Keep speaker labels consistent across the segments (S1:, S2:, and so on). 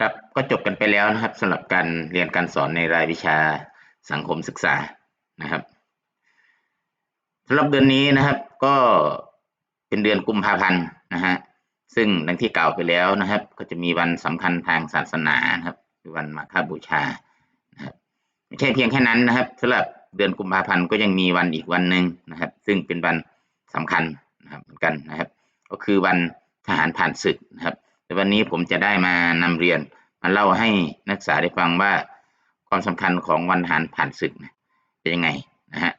S1: ครับก็จบกันไปแล้วนะครับสำหรับการเรียนการสอนในรายวิชาสังคมศึกษานะครับสำหรับเดือนนี้นะครับก็เป็นเดือนกุมภาพันธ์นะฮะซึ่งดังที่กล่าวไปแล้วนะครับ ก็จะมีวันสำคัญทางศาสนานะครับคือวันมาฆบูชานะครับไม่ใช่เพียงแค่นั้นนะครับสำหรับเดือนกุมภาพันธ์ก็ยังมีวันอีกวันหนึ่งนะครับ ซึ่งเป็นวันสำคัญนะครับเหมือนกันนะครับ ก็คือวันทหารผ่านศึกนะครับ แต่วันนี้ผมจะได้มานำเรียนมาเล่าให้นักศึกษาได้ฟังว่าความสำคัญของวันทหารผ่านศึกเป็นยังไงนะฮะ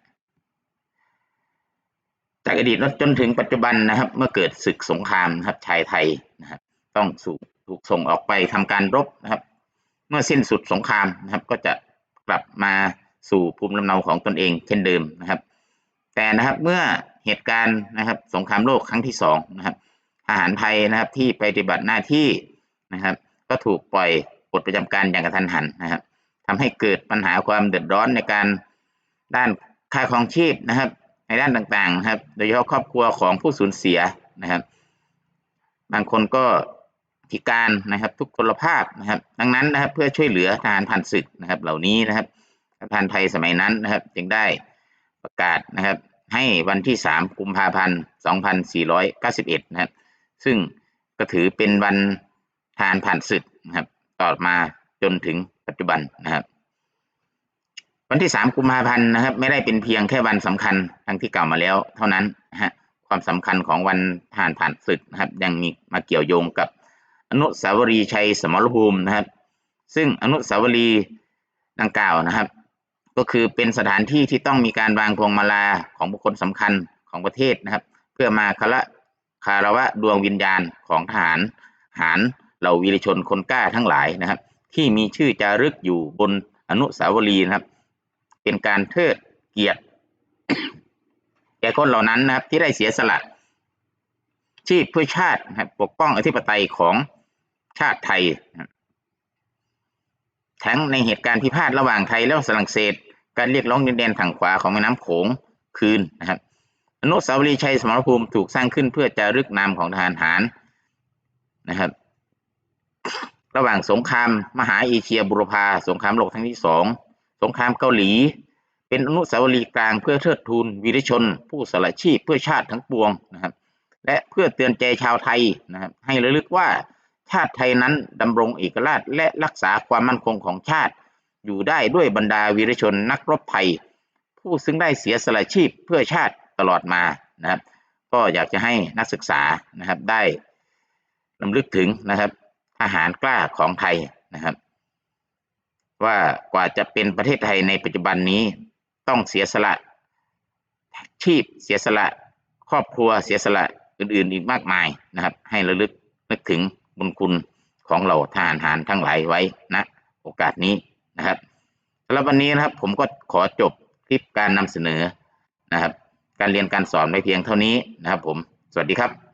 S1: จากอดีตจนถึงปัจจุบันนะครับ เมื่อเกิดศึกสงครามนะครับชายไทยนะครับต้องสูถูกส่งออกไปทำการรบนะครับ เมื่อสิ้นสุดสงครามนะครับ ก็จะกลับมาสู่ภูมิลำเนาของตนเองเช่นเดิมนะครับ แต่นะครับเมื่อเหตุการณ์นะครับ สงครามโลกครั้งที่สองนะครับ ทหารไทยนะครับ ที่ปฏิบัติหน้าที่นะครับ ก็ถูกปล่อยปลดประจำการอย่างกระทันหันนะครับทำให้เกิดปัญหาความเดือดร้อนในการด้านค่าครองชีพนะครับ ในด้านต่างๆนะครับ โดยเฉพาะครอบครัวของผู้สูญเสียนะครับ บางคนก็พิการนะครับ ทุกพลภาพนะครับ ดังนั้นนะครับ เพื่อช่วยเหลือทหารผ่านศึกนะครับ เหล่านี้นะครับทหารไทยสมัยนั้นนะครับ จึงได้ประกาศนะครับ ให้วันที่สามกุมภาพันธ์สองพันสี่ร้อยเก้าสิบเอ็ดนะครับ ซึ่งก็ถือเป็นวันทารผ่านศึกนะครับต่อมาจนถึงปัจจุบันนะครับ วันที่สามกุมภาพันธ์นะครับ ไม่ได้เป็นเพียงแค่วันสำคัญทั้งที่กล่าวมาแล้ว เท่านั้นนะฮะความสำคัญของวันทารผ่านศึกนะครับ ยังมีมาเกี่ยวโยงกับอนุสาวรีย์ชัยสมรภูมินะครับ ซึ่งอนุสาวรีย์ดังกล่าวนะครับ ก็คือเป็นสถานที่ที่ต้องมีการวางพวงมาลาของบุคคลสำคัญของประเทศนะครับ เพื่อมาคละ คารวะดวงวิญญาณของทหารหารเหล่าวีรชนคนกล้าทั้งหลายนะครับ ที่มีชื่อจารึกอยู่บนอนุสาวรีย์นะครับ เป็นการเทิดเกียรติแก่คนเหล่านั้นนะครับ ที่ได้เสียสละชีพเพื่อชาตินะครับปกป้องอธิปไตยของชาติไทย ทั้งในเหตุการณ์พิพาทระหว่างไทยและฝรั่งเศส การเรียกร้องดินแดนทางขวาของแม่น้ำโขงคืนนะครับ อนุสาวรีย์ชัยสมรภูมิถูกสร้างขึ้นเพื่อจะรึกนามของทหารหารนะครับ ระหว่างสงครามมหาเอเชียบุรพาสงครามโลกครั้งที่สองสงครามเกาหลี เป็นอนุสาวรีย์กลางเพื่อเทิดทูนวีรชน ผู้สละชีพเพื่อชาติทั้งปวงนะครับ และเพื่อเตือนใจชาวไทยนะครับ ให้ระลึกว่าชาติไทยนั้นดำรงเอกราชและรักษาความมั่นคงของชาติ อยู่ได้ด้วยบรรดาวีรชนนักรบไทย ผู้ซึ่งได้เสียสละชีพเพื่อชาติ ตลอดมานะครับ ก็อยากจะให้นักศึกษานะครับได้ลำลึกถึงนะครับทหารกล้าของไทยนะครับ ว่ากว่าจะเป็นประเทศไทยในปัจจุบันนี้ต้องเสียสละชีพเสียสละครอบครัวเสียสละอื่นๆอีกมากมายนะครับ ให้ระลึกนึกถึงบุญคุณของเหล่าทหารหารทั้งหลายไว้นะโอกาสนี้นะครับสำหรับวันนี้นะครับผมก็ขอจบคลิปการนำเสนอนะครับ การเรียนการสอนไว้เพียงเท่านี้นะครับผม สวัสดีครับ